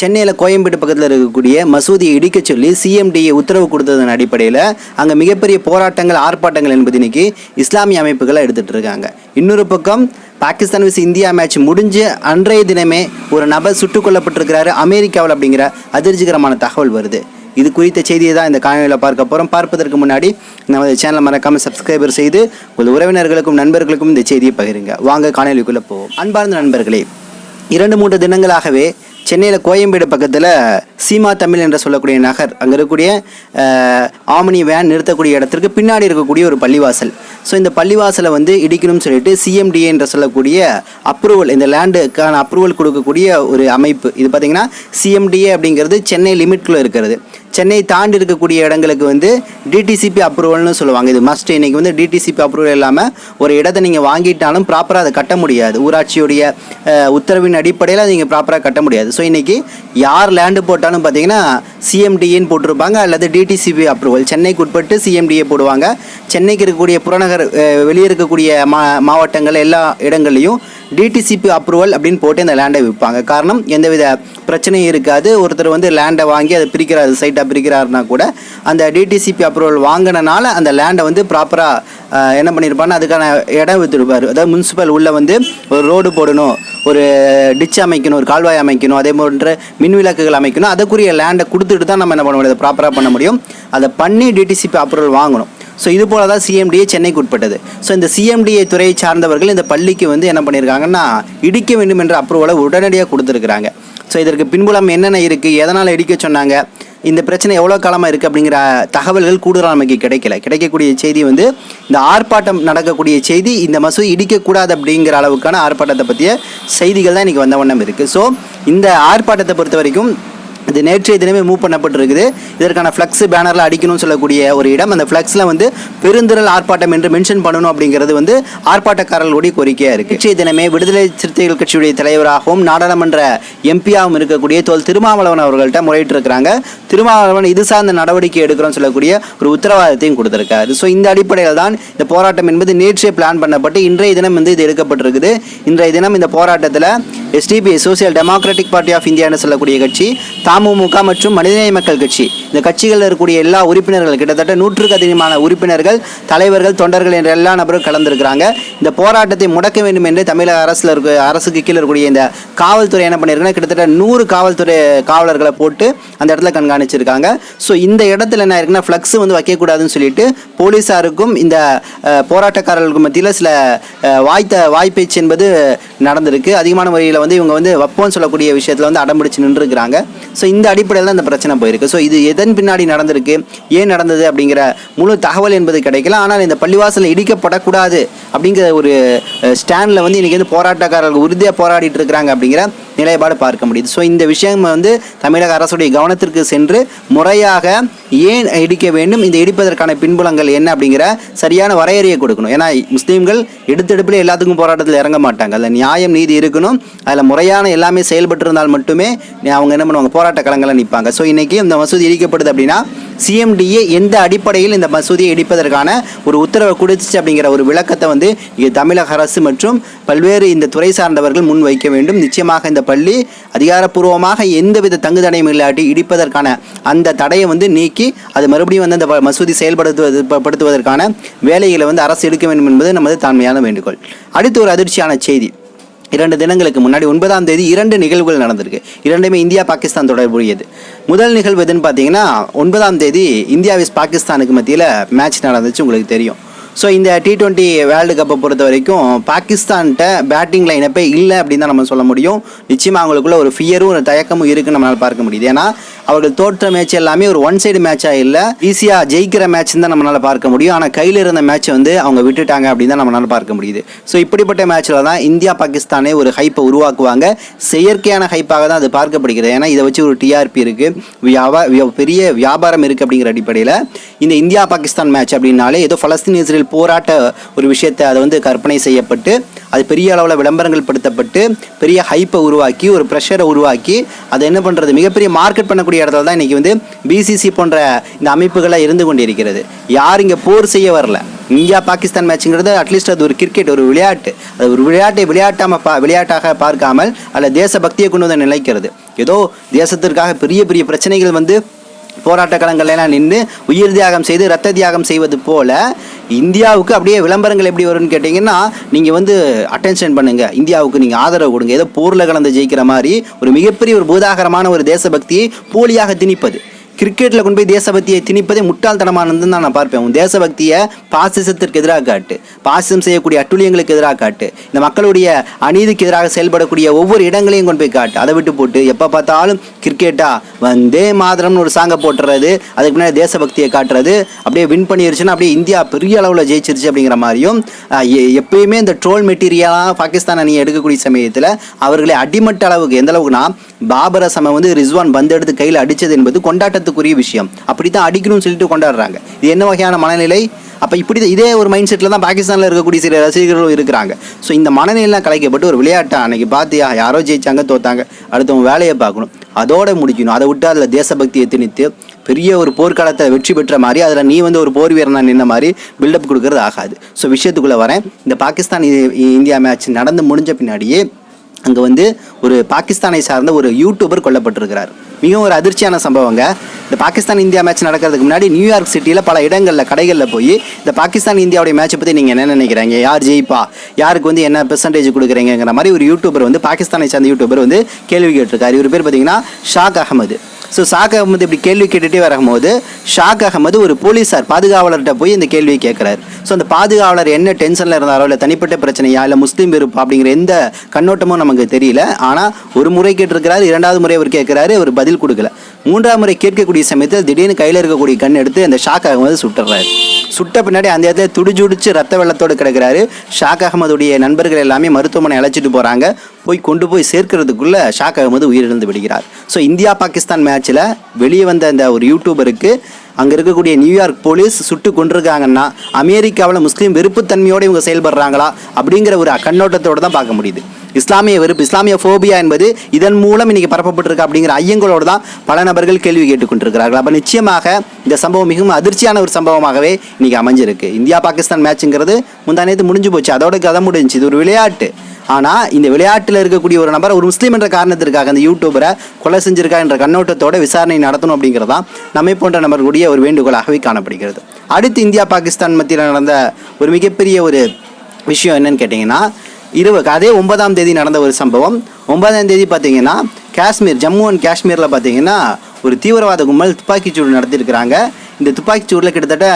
சென்னையில் கோயம்பேடு பக்கத்தில் இருக்கக்கூடிய மசூதியை இடிக்கச் சொல்லி சிஎம்டிஏ உத்தரவு கொடுத்ததன் அடிப்படையில் அங்கே மிகப்பெரிய போராட்டங்கள் ஆர்ப்பாட்டங்கள் என்பது இன்னைக்கு இஸ்லாமிய அமைப்புகளை எடுத்துகிட்டு இருக்காங்க. இன்னொரு பக்கம் பாகிஸ்தான் விஸ் இந்தியா மேட்ச் முடிஞ்சு அன்றைய தினமே ஒரு நபர் சுட்டுக் கொல்லப்பட்டிருக்கிறாரு. அமெரிக்காவில் அப்படிங்கிற அதிர்ச்சிகரமான தகவல் வருது. இது குறித்த செய்தியை தான் இந்த காணொலியில் பார்க்க போகிறோம் பார்ப்பதற்கு முன்னாடி நமது சேனலை மறக்காமல் சப்ஸ்கிரைபர் செய்து உங்கள் உறவினர்களுக்கும் நண்பர்களுக்கும் இந்த செய்தியை பகிருங்க. வாங்க காணொலிக்குள்ளே போவோம். அன்பார்ந்த நண்பர்களே இரண்டு மூன்று தினங்களாகவே சென்னையில் கோயம்பேடு பக்கத்தில் சீமா தமிழ் என்று சொல்லக்கூடிய நகர். அங்கே இருக்கக்கூடிய ஆமினி வேன் நிறுத்தக்கூடிய இடத்திற்கு பின்னாடி இருக்கக்கூடிய ஒரு பள்ளிவாசல். ஸோ இந்த பள்ளிவாசலை வந்து இடிக்கணும்னு சொல்லிட்டு சிஎம்டிஏ என்று சொல்லக்கூடிய அப்ரூவல் இந்த லேண்டுக்கான அப்ரூவல் கொடுக்கக்கூடிய ஒரு அமைப்பு. இது பார்த்திங்கன்னா சிஎம்டிஏ அப்படிங்கிறது சென்னை லிமிட்குள்ளே இருக்கிறது. சென்னை தாண்டி இருக்கக்கூடிய இடங்களுக்கு வந்து டிடிசிபி அப்ரூவல்னு சொல்லுவாங்க. இது மஸ்ட் இன்றைக்கி வந்து டிடிசிபி அப்ரூவல் இல்லாமல் ஒரு இடத்தை நீங்கள் வாங்கிட்டாலும் ப்ராப்பராக அதை கட்ட முடியாது. ஊராட்சியுடைய உத்தரவின் அடிப்படையில் நீங்கள் ப்ராப்பராக கட்ட முடியாது. ஸோ இன்றைக்கி யார் லேண்டு போட்டாலும் பார்த்தீங்கன்னா சிஎம்டிஏன்னு போட்டிருப்பாங்க அல்லது டிடிசிபி அப்ரூவல் சென்னைக்கு உட்பட்டு சிஎம்டிஏ போடுவாங்க. சென்னைக்கு இருக்கக்கூடிய புறநகர் வெளியே இருக்கக்கூடிய மா மாவட்டங்கள் எல்லா இடங்கள்லையும் டிடிசிபி அப்ரூவல் அப்படின்னு போட்டு அந்த லேண்டை விற்பாங்க. காரணம் எந்தவித பிரச்சனையும் இருக்காது. ஒருத்தர் வந்து லேண்டை வாங்கி அதை பிரிக்கிறார் சைட்டாக பிரிக்கிறாருனா கூட அந்த டிடிசிபி அப்ரூவல் வாங்கினனால அந்த லேண்டை வந்து ப்ராப்பராக என்ன பண்ணியிருப்பாருன்னா அதுக்கான இடம் விற்றுருப்பார் அதாவது முனிசிபல் உள்ளே வந்து ஒரு ரோடு போடணும் ஒரு டிச் அமைக்கணும் ஒரு கால்வாய் அமைக்கணும் அதே போன்ற மின் விளக்குகள் அமைக்கணும். அதுக்குரிய லேண்டை கொடுத்துட்டு தான் நம்ம என்ன பண்ண முடியும்? ப்ராப்பராக பண்ண முடியும். அதை பண்ணி டிடிசிபி அப்ரூவல் வாங்கணும். ஸோ இது போல தான் சிஎம்டிஏ சென்னைக்கு உட்பட்டது. ஸோ இந்த சிஎம்டிஏ துறையை சார்ந்தவர்கள் இந்த பள்ளிக்கு வந்து என்ன பண்ணியிருக்காங்கன்னா இடிக்க வேண்டும் என்ற அப்ரூவலை உடனடியாக கொடுத்துருக்குறாங்க. ஸோ இதற்கு பின்புலம் என்னென்ன இருக்குது எதனால் இடிக்க சொன்னாங்க இந்த பிரச்சனை எவ்வளோ காலமாக இருக்குது அப்படிங்கிற தகவல்கள் கூடுதலாக நமக்கு கிடைக்கல. கிடைக்கக்கூடிய செய்தி வந்து இந்த ஆர்ப்பாட்டம் நடக்கக்கூடிய செய்தி இந்த மசூதி இடிக்கக்கூடாது அப்படிங்கிற அளவுக்கான ஆர்ப்பாட்டத்தை பற்றிய செய்திகள் தான் இன்றைக்கி வந்த வண்ணம் இருக்குது ஸோ இந்த ஆர்ப்பாட்டத்தை பொறுத்த வரைக்கும் இது நேற்றைய தினமே மூவ் பண்ணப்பட்டிருக்குது. இதற்கான ஃப்ளக்ஸ் பேனரில் அடிக்கணும்னு சொல்லக்கூடிய ஒரு இடம். அந்த ஃப்ளக்ஸில் வந்து பெருந்திரல் ஆர்ப்பாட்டம் என்று மென்ஷன் பண்ணணும் அப்படிங்கிறது வந்து ஆர்ப்பாட்டக்காரர்களுடைய கோரிக்கையாக இருக்குது நேற்றைய தினமே விடுதலை சிறுத்தைகள் கட்சியுடைய தலைவராகவும் நாடாளுமன்ற எம்பியாகவும் இருக்கக்கூடிய தோல் திருமாவளவன் அவர்கள்ட்ட முறையிட்டிருக்கிறாங்க. திருமாவளவன் இது சார்ந்த நடவடிக்கை எடுக்கிறோம்னு சொல்லக்கூடிய ஒரு உத்தரவாதத்தையும் கொடுத்துருக்காரு. ஸோ இந்த அடிப்படையில் தான் இந்த போராட்டம் என்பது நேற்றே பிளான் பண்ணப்பட்டு இன்றைய தினம் வந்து இது எடுக்கப்பட்டிருக்குது. இன்றைய தினம் இந்த போராட்டத்தில் SDP social democratic party of இந்தியான்னு சொல்லக்கூடிய கட்சி அமமுக மற்றும் மனிதநேய மக்கள் கட்சி. இந்த கட்சிகளில் இருக்கக்கூடிய எல்லா உறுப்பினர்கள் கிட்டத்தட்ட நூற்றுக்கு அதிகமான உறுப்பினர்கள் தலைவர்கள் தொண்டர்கள் என்ற எல்லா நபரும் கலந்துருக்கிறாங்க. இந்த போராட்டத்தை முடக்க வேண்டும் என்று தமிழக அரசில் இருக்க அரசுக்கு கீழே இருக்கக்கூடிய இந்த காவல்துறை என்ன பண்ணியிருக்குன்னா கிட்டத்தட்ட நூறு காவல்துறை காவலர்களை போட்டு அந்த இடத்துல கண்காணிச்சிருக்காங்க. ஸோ இந்த இடத்துல என்ன இருக்குன்னா ஃப்ளக்ஸ் வந்து வைக்கக்கூடாதுன்னு சொல்லிட்டு போலீஸாருக்கும் இந்த போராட்டக்காரர்களுக்கும் மத்தியில் சில வாய்த்த வாய்ப்பேச்சு என்பது நடந்திருக்கு. அதிகமான முறையில் வந்து இவங்க வந்து வப்போன்னு சொல்லக்கூடிய விஷயத்தில் வந்து அடம்பிடிச்சு நின்றுருக்கிறாங்க. ஸோ இந்த அடிப்படையில் தான் இந்த பிரச்சனை போயிருக்கு. ஸோ இது எதன் பின்னாடி நடந்திருக்கு? ஏன் நடந்தது? அப்படிங்கிற முழு தகவல் என்பது கிடைக்கல. ஆனால் இந்த பள்ளிவாசல் இடிக்கப்படக்கூடாது அப்படிங்கிற ஒரு ஸ்டாண்டில் வந்து இன்றைக்கி வந்து போராட்டக்காரர்கள் உறுதியாக போராடிட்டு இருக்கிறாங்க அப்படிங்கிற நிலைப்பாடு பார்க்க முடியுது. ஸோ இந்த விஷயம் வந்து தமிழக அரசுடைய கவனத்திற்கு சென்று முறையாக ஏன் இடிக்க வேண்டும் இந்த இடிப்பதற்கான பின்புலங்கள் என்ன அப்படிங்கிற சரியான வரையறையை கொடுக்கணும். ஏன்னா முஸ்லீம்கள் எடுத்தெடுப்பில் எல்லாத்துக்கும் போராட்டத்தில் இறங்க மாட்டாங்க. அதில் நியாயம் நீதி இருக்கணும். அதில் முறையான எல்லாமே செயல்பட்டு இருந்தால் மட்டுமே அவங்க என்ன பண்ணுவாங்க? போராட்ட களங்களில் நிற்பாங்க ஸோ இன்றைக்கி இந்த மசூதி இடிக்கப்படுது அப்படின்னா சிஎம்டிஏ எந்த அடிப்படையில் இந்த மசூதியை இடிப்பதற்கான ஒரு உத்தரவை கொடுத்துச்சு அப்படிங்கிற ஒரு விளக்கத்தை வந்து தமிழக அரசு மற்றும் பல்வேறு இந்த துறை சார்ந்தவர்கள் முன் வைக்க வேண்டும். நிச்சயமாக இந்த பள்ளி அதிகாரப்பூர்வமாக எந்தவித தங்கு தடையும் இல்லாட்டி இடிப்பதற்கான அந்த தடையை வந்து நீக்கி அது மறுபடியும் வந்து அந்த மசூதி செயல்படுத்துவது படுத்துவதற்கான வேலைகளை வந்து அரசு எடுக்க வேண்டும் என்பது நமது தாழ்மையான வேண்டுகோள். அடுத்து ஒரு அதிர்ச்சியான செய்தி. இரண்டு தினங்களுக்கு முன்னாடி ஒன்பதாம் தேதி இரண்டு நிகழ்வுகள் நடந்திருக்கு. இரண்டுமே இந்தியா பாகிஸ்தான் தொடர்புடையது. முதல் நிகழ்வு எதுன்னு பார்த்தீங்கன்னா ஒன்பதாம் தேதி இந்தியா விஸ் பாகிஸ்தானுக்கு மத்தியில் மேட்ச் நடந்துச்சு உங்களுக்கு தெரியும். ஸோ இந்த டி டுவெண்ட்டி வேர்ல்டு கப்பை பொறுத்த வரைக்கும் பாகிஸ்தான்கிட்ட பேட்டிங் லைனப்பே இல்லை அப்படின்னு தான் நம்ம சொல்ல முடியும். நிச்சயமாக அவங்களுக்குள்ள ஒரு ஃபியரும் ஒரு தயக்கமும் இருக்குன்னு நம்மளால் பார்க்க முடியுது. ஏன்னா அவர்கள் தோற்ற மேட்ச் எல்லாமே ஒரு ஒன் சைடு மேட்சாக இல்லை. ஈஸியாக ஜெயிக்கிற மேட்ச் தான் நம்மளால் பார்க்க முடியும். ஆனால் கையில் இருந்த மேட்ச் வந்து அவங்க விட்டுட்டாங்க அப்படின்னு தான் நம்மளால் பார்க்க முடியுது. ஸோ இப்படிப்பட்ட மேட்ச்சில் தான் இந்தியா பாகிஸ்தானே ஒரு ஹைப்பை உருவாக்குவாங்க. செயற்கையான ஹைப்பாக தான் அது பார்க்கப்படுகிறது. ஏன்னா இதை வச்சு ஒரு டிஆர்பி இருக்குது வியாபா வியா- பெரிய வியாபாரம் இருக்குது அப்படிங்கிற அடிப்படையில். இந்த இந்தியா பாகிஸ்தான் மேட்ச் அப்படின்னாலே ஏதோ பலஸ்தீன் இஸ்ரேல் போராட்ட ஒரு விஷயத்தை அதை வந்து கற்பனை செய்யப்பட்டு அது பெரிய அளவில் விளம்பரங்கள் படுத்தப்பட்டு பெரிய ஹைப்பை உருவாக்கி ஒரு ப்ரெஷரை உருவாக்கி அதை என்ன பண்ணுறது மிகப்பெரிய மார்க்கெட் பண்ணக்கூடிய இடத்துல தான் இன்றைக்கி வந்து பிசிசி போன்ற இந்த அமைப்புகளாக இருந்து கொண்டிருக்கிறது. யார் இங்கே போர் செய்ய வரல. இந்தியா பாகிஸ்தான் மேட்சுங்கிறது அட்லீஸ்ட் அது ஒரு கிரிக்கெட் ஒரு விளையாட்டு. அது ஒரு விளையாட்டை விளையாட்டாம பா விளையாட்டாக பார்க்காமல் அல்ல தேசபக்தியை கொண்டு வந்து நிலைக்கிறது. ஏதோ தேசத்திற்காக பெரிய பெரிய பிரச்சனைகள் வந்து போராட்ட களங்கள்லாம் நின்று உயிர் தியாகம் செய்து ரத்த தியாகம் செய்வது போல இந்தியாவுக்கு அப்படியே விளம்பரங்கள் எப்படி வரும்னு கேட்டிங்கன்னா நீங்கள் வந்து அட்டென்ஷன் பண்ணுங்கள் இந்தியாவுக்கு நீங்கள் ஆதரவு கொடுங்க. ஏதோ போரில் கலந்து ஜெயிக்கிற மாதிரி ஒரு மிகப்பெரிய ஒரு பூதாகரமான ஒரு தேசபக்தியை போலியாக திணிப்பது. கிரிக்கெட்டில் கொண்டு போய் தேசபக்தியை திணிப்பதே முட்டாள்தனமானது தான் நான் பார்ப்பேன். உன் தேசபக்தியை பாசிசத்திற்கு எதிராக காட்டு. பாசிசம் செய்யக்கூடிய அட்டுழியங்களுக்கு எதிராக காட்டு. இந்த மக்களுடைய அநீதிக்கு எதிராக செயல்படக்கூடிய ஒவ்வொரு இடங்களையும் கொண்டு போய் காட்டு. அதை விட்டு போட்டு எப்போ பார்த்தாலும் கிரிக்கெட்டா? வந்தே மாதரம்னு ஒரு சாங்கை போட்டுறது அதுக்கு முன்னாடி தேசபக்தியை காட்டுறது அப்படியே வின் பண்ணிருச்சுன்னா அப்படியே இந்தியா பெரிய அளவில் ஜெயிச்சிருச்சு அப்படிங்கிற மாதிரியும் எ- எப்பயுமே இந்த ட்ரோல் மெட்டீரியலாக பாகிஸ்தான் அணியை எடுக்கக்கூடிய சமயத்தில் அவர்களை அடிமட்ட அளவுக்கு எந்த அளவுக்குனா பாபர சம வந்து ரிஸ்வான் பந்து எடுத்து கையில் அடித்தது என்பது கொண்டாட்டத்துக்குரிய விஷயம். அப்படி தான் அடிக்கணும்னு சொல்லிட்டு கொண்டாடுறாங்க. இது என்ன வகையான மனநிலை? அப்போ இப்படி தான் இதே ஒரு மைண்ட் செட்டில் தான் பாகிஸ்தானில் இருக்கக்கூடிய சில ரசிகர்களும் இருக்கிறாங்க. ஸோ இந்த மனநிலையெல்லாம் கலைக்கப்பட்டு ஒரு விளையாட்டை அன்னைக்கு பார்த்தியா யாரோ ஜெயிச்சாங்க தோத்தாங்க. அடுத்தவங்க வேலையை பார்க்கணும். அதோட முடிக்கணும். அதை விட்டு அதில் தேசபக்தியை திணித்து பெரிய ஒரு போர்க்காலத்தை வெற்றி பெற்ற மாதிரி அதில் நீ வந்து ஒரு போர் வீரனா நின்ன மாதிரி பில்டப் கொடுக்கறது ஆகாது. ஸோ விஷயத்துக்குள்ளே வரேன். இந்த பாகிஸ்தான் இந்தியா மேட்ச் நடந்து முடிஞ்ச பின்னாடியே அங்கே வந்து ஒரு பாகிஸ்தானை சார்ந்த ஒரு யூடியூபர் கொல்லப்பட்டிருக்கிறார். மிகவும் ஒரு அதிர்ச்சியான சம்பவங்க. இந்த பாகிஸ்தான் இந்தியா மேட்ச் நடக்கிறதுக்கு முன்னாடி நியூயார்க் சிட்டியில் பல இடங்களில் கடைகளில் போய் இந்த பாகிஸ்தான் இந்தியாவுடைய மேட்சை பற்றி நீங்கள் என்ன நினைக்கிறீங்க? யார் ஜெயிப்பா? யாருக்கு வந்து என்ன பெர்சன்டேஜ் கொடுக்குறீங்கிற மாதிரி ஒரு யூடியூபர் வந்து பாகிஸ்தானை சார்ந்த யூடியூபர் வந்து கேள்வி கேட்டிருக்காரு. இவர் பேர் பார்த்தீங்கன்னா ஷாக் அகமது ஸோ ஷாக் அகமது இப்படி கேள்வி கேட்டுகிட்டே வரும்போது ஷாக் அகமது ஒரு போலீஸார் பாதுகாவலர்கிட்ட போய் இந்த கேள்வியை கேட்குறாரு. ஸோ அந்த பாதுகாவலர் என்ன டென்ஷனில் இருந்தாரோ இல்லை தனிப்பட்ட பிரச்சனையா இல்லை முஸ்லீம் வெறுப்பா அப்படிங்கிற எந்த கண்ணோட்டமும் நமக்கு தெரியல. ஆனால் ஒரு முறை கேட்டிருக்கிறாரு இரண்டாவது முறை அவர் கேட்குறாரு அவர் பதில் கொடுக்கல. மூன்றாம் முறை கேட்கக்கூடிய சமயத்தில் திடீர்னு கையில் இருக்கக்கூடிய கண் எடுத்து அந்த ஷாக் அகமது சுட்டுறாரு. சுட்ட பின்னாடி அந்த இடத்துல துடிச்சுடிச்சு ரத்த வெள்ளத்தோடு கிடக்கிறாரு. ஷாக் அகமதுடைய நண்பர்கள் எல்லாமே மருத்துவமனை அழைச்சிட்டு போகிறாங்க போய் கொண்டு போய் சேர்க்கிறதுக்குள்ளே ஷாக் அகமது உயிரிழந்து விடுகிறார். ஸோ இந்தியா பாகிஸ்தான் மேட்ச்சில் வெளியே வந்த அந்த ஒரு யூடியூபருக்கு அங்கே இருக்கக்கூடிய நியூயார்க் போலீஸ் சுட்டு கொண்டிருக்காங்கன்னா அமெரிக்காவில் முஸ்லீம் வெறுப்புத்தன்மையோடு இவங்க செயல்படுறாங்களா அப்படிங்கிற ஒரு கண்ணோட்டத்தோடு தான் பார்க்க முடியுது. இஸ்லாமிய வெறுப்பு இஸ்லாமிய ஃபோபியா என்பது இதன் மூலம் இன்னைக்கு பரப்பப்பட்டிருக்கு அப்படிங்கிற ஐயங்களோடு தான் பல நபர்கள் கேள்வி கேட்டுக்கொண்டிருக்கிறார்கள். அப்போ நிச்சயமாக இந்த சம்பவம் மிகவும் அதிர்ச்சியான ஒரு சம்பவமாகவே இன்னைக்கு அமைஞ்சிருக்கு. இந்தியா பாகிஸ்தான் மேட்ச்ங்கிறது முந்தானேத்து முடிஞ்சு போச்சு. அதோட கதை முடிஞ்சு இது ஒரு விளையாட்டு. ஆனால் இந்த விளையாட்டில் இருக்கக்கூடிய ஒரு நபர் ஒரு முஸ்லீம் என்ற காரணத்திற்காக அந்த யூடியூபரை கொலை செஞ்சிருக்கா என்ற கண்ணோட்டத்தோட விசாரணை நடத்தணும் அப்படிங்கிறது தான் நம்மை போன்ற நபர்களுடைய ஒரு வேண்டுகோளாகவே காணப்படுகிறது. அடுத்து இந்தியா பாகிஸ்தான் மத்தியில் நடந்த ஒரு மிகப்பெரிய ஒரு விஷயம் என்னன்னு கேட்டிங்கன்னா இருவ அதே ஒன்பதாம் தேதி நடந்த ஒரு சம்பவம். ஒன்பதாம் தேதி பார்த்தீங்கன்னா காஷ்மீர் ஜம்மு அண்ட் காஷ்மீரில் பார்த்தீங்கன்னா ஒரு தீவிரவாத கும்பல் துப்பாக்கிச்சூடு நடத்தியிருக்கிறாங்க. இந்த துப்பாக்கிச்சூடில் கிட்டத்தட்ட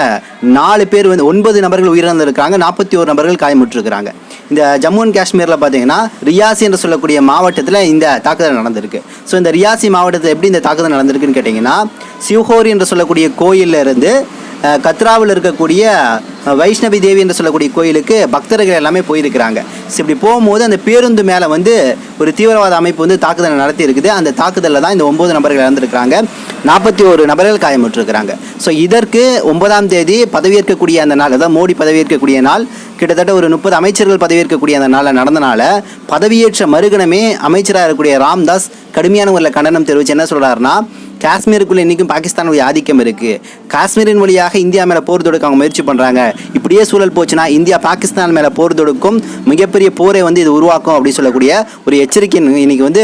நாலு பேர் வந்து ஒன்பது நபர்கள் உயிரிழந்திருக்காங்க நாற்பத்தி ஒரு நபர்கள் காயமுற்றிருக்கிறாங்க. இந்த ஜம்மு அண்ட் காஷ்மீரில் பார்த்தீங்கன்னா ரியாசி என்று சொல்லக்கூடிய மாவட்டத்தில் இந்த தாக்குதல் நடந்திருக்கு. ஸோ இந்த ரியாசி மாவட்டத்தில் எப்படி இந்த தாக்குதல் நடந்திருக்குன்னு கேட்டிங்கன்னா சிவஹோரி என்று சொல்லக்கூடிய கோயிலில் இருந்து கத்ராவில் இருக்கக்கூடிய வைஷ்ணவி தேவி என்று சொல்லக்கூடிய கோயிலுக்கு பக்தர்கள் எல்லாமே போயிருக்கிறாங்க. ஸோ இப்படி போகும்போது அந்த பேருந்து மேலே வந்து ஒரு தீவிரவாத அமைப்பு வந்து தாக்குதலை நடத்தி இருக்குது. அந்த தாக்குதலில் தான் இந்த ஒம்பது நபர்கள் இறந்துருக்கிறாங்க. நாற்பத்தி ஒரு நபர்கள் காயமுற்றிருக்கிறாங்க. ஸோ இதற்கு ஒன்பதாம் தேதி பதவியேற்கக்கூடிய அந்த நாள் அதாவது மோடி பதவியேற்கக்கூடிய நாள் கிட்டத்தட்ட ஒரு முப்பது அமைச்சர்கள் பதவியேற்கக்கூடிய அந்த நாளில் நடந்தனால பதவியேற்ற மறுகணமே அமைச்சராக இருக்கக்கூடிய ராம்தாஸ் கடுமையான ஒரு கண்டனம் தெரிவித்து என்ன சொல்கிறாருன்னா காஷ்மீருக்குள்ள இன்றைக்கும் பாகிஸ்தானுடைய ஆதிக்கம் இருக்குது காஷ்மீரின் வழியாக இந்தியா மேலே போர் தொடுக்க அவங்க முயற்சி பண்ணுறாங்க இப்படியே சூழல் போச்சுன்னா இந்தியா பாகிஸ்தான் மேலே போர் தொடுக்கும் மிகப்பெரிய போரை வந்து இது உருவாக்கும் அப்படின்னு சொல்லக்கூடிய ஒரு எச்சரிக்கை இன்னைக்கு வந்து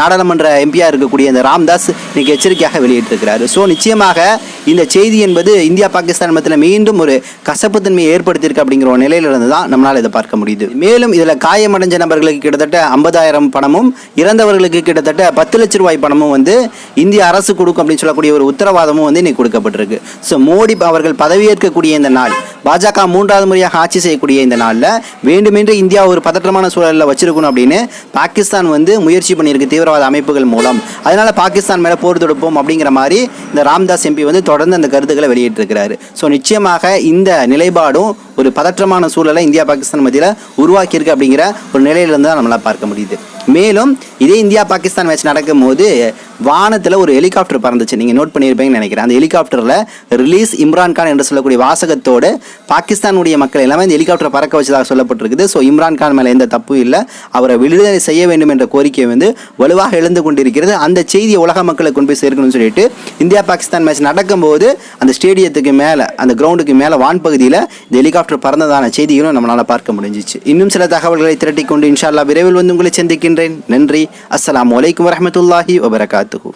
நாடாளுமன்ற எம்பியாக இருக்கக்கூடிய இந்த ராம்தாஸ் இன்னைக்கு எச்சரிக்கையாக வெளியிட்டிருக்கிறாரு. ஸோ நிச்சயமாக இந்த செய்தி என்பது இந்தியா பாகிஸ்தான் மத்தியில் மீண்டும் ஒரு கசப்புத்தன்மையை ஏற்படுத்தியிருக்கு அப்படிங்கிற ஒரு நிலையிலிருந்து தான் நம்மளால் இதை பார்க்க முடியுது. மேலும் இதில் காயமடைஞ்ச நபர்களுக்கு கிட்டத்தட்ட ஐம்பதாயிரம் பணமும் இறந்தவர்களுக்கு கிட்டத்தட்ட பத்து லட்ச ரூபாய் பணமும் வந்து இந்திய அரசு அரசு கொடுக்கும் அப்படின்னு சொல்லக்கூடிய ஒரு உத்தரவாதமும் வந்து இன்னைக்கு கொடுக்கப்பட்டிருக்கு. ஸோ மோடி அவர்கள் பதவியேற்கக்கூடிய இந்த நாள் பாஜக மூன்றாவது முறையாக ஆட்சி செய்யக்கூடிய இந்த நாளில் வேண்டுமென்று இந்தியா ஒரு பதற்றமான சூழலில் வச்சிருக்கணும் அப்படின்னு பாகிஸ்தான் வந்து முயற்சி பண்ணியிருக்கு தீவிரவாத அமைப்புகள் மூலம். அதனால பாகிஸ்தான் மேலே போர் தொடுப்போம் அப்படிங்கிற மாதிரி இந்த ராம்தாஸ் எம்பி வந்து தொடர்ந்து அந்த கருத்துக்களை வெளியிட்டிருக்கிறாரு. ஸோ நிச்சயமாக இந்த நிலைப்பாடும் ஒரு பதற்றமான சூழலை இந்தியா பாகிஸ்தான் மத்தியில் உருவாக்கியிருக்கு அப்படிங்கிற ஒரு நிலையிலிருந்து தான் நம்மளால் பார்க்க முடியுது. மேலும் இதே இந்தியா பாகிஸ்தான் மேட்ச் நடக்கும்போது வானத்தில் ஒரு ஹெலிகாப்டர் பறந்துச்சு. நீங்கள் நோட் பண்ணியிருப்பீங்கன்னு நினைக்கிறேன். அந்த ஹெலிகாப்டரில் ரிலீஸ் இம்ரான்கான் என்று சொல்லக்கூடிய வாசகத்தோடு பாகிஸ்தானுடைய மக்கள் எல்லாமே இந்த ஹெலிகாப்டர் பறக்க வச்சதாக சொல்லப்பட்டிருக்குது. ஸோ இம்ரான்கான் மேலே எந்த தப்பும் இல்லை. அவரை விடுதலை செய்ய வேண்டும் என்ற கோரிக்கை வந்து வலுவாக எழுந்து கொண்டிருக்கிறது. அந்த செய்தியை உலக மக்களை கொண்டு போய் சேர்க்கணும்னு சொல்லிட்டு இந்தியா பாகிஸ்தான் மேட்ச் நடக்கும்போது அந்த ஸ்டேடியத்துக்கு மேலே அந்த கிரவுண்டுக்கு மேலே வான்பகுதியில் இந்த ஹெலிகாப்டர் பறந்ததான செய்திகளும் நம்மளால் பார்க்க முடிஞ்சிச்சு. இன்னும் சில தகவல்களை திரட்டி கொண்டு இன்ஷால்லா விரைவில் வந்து உங்களை சந்திக்கின்றேன் நன்றி. அஸ்லாம் வலைக்கம் வரமத்துல்லாஹி வபரகாத்துஹு.